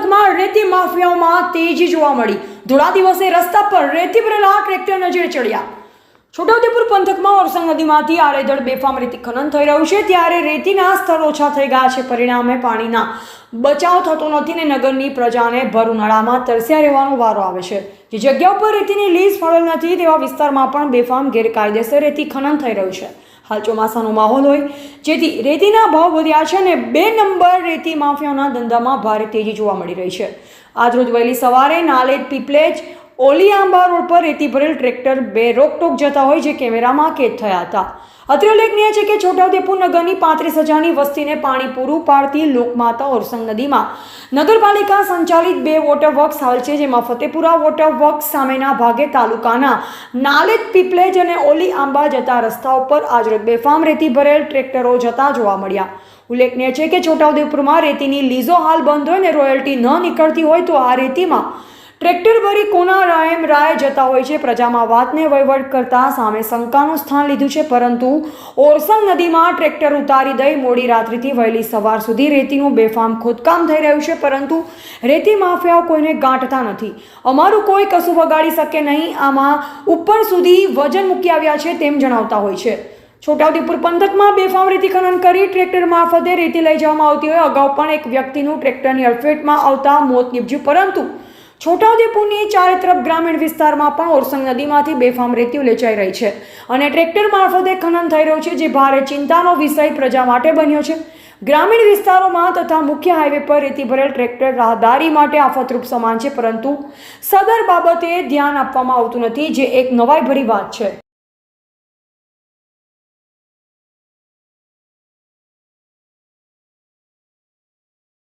પંથકમાં રેતી માફિયાઓમાં તેજી જોવા મળી. ધોળા દિવસે રસ્તા પર રેતી ભરેલા ટ્રેક્ટર નજરે ચડ્યા. છોટાઉદેપુર પંથકમાં ઓરસંગ નદીમાંથી આડેધડ બેફામ રેતી ખનન થઈ રહ્યું છે. ત્યારે રેતીના સ્તર ઓછા થઈ ગયા છે. પરિણામે પાણીના બચાવ થતો નથી ને નગરની પ્રજાને ભર ઉનાળામાં તરસ્યા રહેવાનો વારો આવે છે. જે જગ્યા ઉપર રેતીની લીઝ મળેલ નથી તેવા વિસ્તારમાં પણ બેફામ ગેરકાયદેસર રેતી ખનન થઈ રહ્યું છે. હાલ ચોમાસાનો માહોલ હોય. જેથી રેતીના ભાવ વધ્યા છે અને બે નંબર રેતી માફિયાઓના ધંધામાં ભારે તેજી જોવા મળી રહી છે. આજરોજ વહેલી સવારે નાલેજ પીપલેજ ઓલી આંબા રોડ પર રેતી ભરેલ ટ્રેક્ટર બે રોકટોક જતા હોય જે કેમેરામાં કેદ થયા હતા. અત્રે ઉલ્લેખનીય છે કે છોટાઉદેપુર નગરની પાંત્રીસ હજારની વસ્તીને પાણી પૂરું પાડતી લોકમાતા ઓરસંગ નદીમાં નગરપાલિકા સંચાલિત બે વોટર વર્ક્સ હાલ છે, જેમાં ફતેપુરા વોટર વર્ક્સ સામેના ભાગે તાલુકાના નાલેજ પીપલેજ અને ઓલી આંબા જતા રસ્તા ઉપર આજરોજ બેફામ રેતી ભરેલ ટ્રેક્ટરો જતા જોવા મળ્યા. ઉલ્લેખનીય છે કે છોટાઉદેપુરમાં રેતીની લીઝો હાલ બંધ હોય ને રોયલ્ટી ન નીકળતી હોય તો આ રેતીમાં ટ્રેક્ટર ભરી કોના રાયમ રાય જતા હોય છે. પ્રજામાં વાતને વહીવટ કરતા સામે શંકાનું સ્થાન લીધું છે, પરંતુ ઓરસંગ નદીમાં ટ્રેક્ટર ઉતારી દઈ મોડી રાત્રિથી વહેલી સવાર સુધી રેતીનું બેફામ ખોદકામ થઈ રહ્યું છે, પરંતુ રેતી માફિયાઓ કોઈને ગાંઠતા નથી. અમારું કોઈ કશું વગાડી શકે નહીં, આમાં ઉપર સુધી વજન મૂકી આવ્યા છે તેમ જણાવતા હોય છે. છોટાઉદેપુર પંથકમાં બેફામ રેતી ખનન કરી ટ્રેક્ટર મારફતે રેતી લઈ જવામાં આવતી હોય. અગાઉ પણ એક વ્યક્તિનું ટ્રેક્ટરની અડફેટમાં આવતા મોત નીપજ્યું, પરંતુ છોટાઉદેપુરની ચારે તરફ ગ્રામીણ વિસ્તારમાં પણ ઓરસંગ નદીમાંથી બેફામ રેતીઓ લેચાઈ રહી છે અને ટ્રેક્ટર મારફતે ખનન થઈ રહ્યું છે જે ભારે ચિંતાનો વિષય પ્રજા માટે બન્યો છે. ગ્રામીણ વિસ્તારોમાં તથા મુખ્ય હાઈવે પર રેતી ભરેલ ટ્રેક્ટર રાહદારી માટે આફતરૂપ સમાન છે, પરંતુ સદર બાબતે ધ્યાન આપવામાં આવતું નથી, જે એક નવાઈ ભરી વાત છે.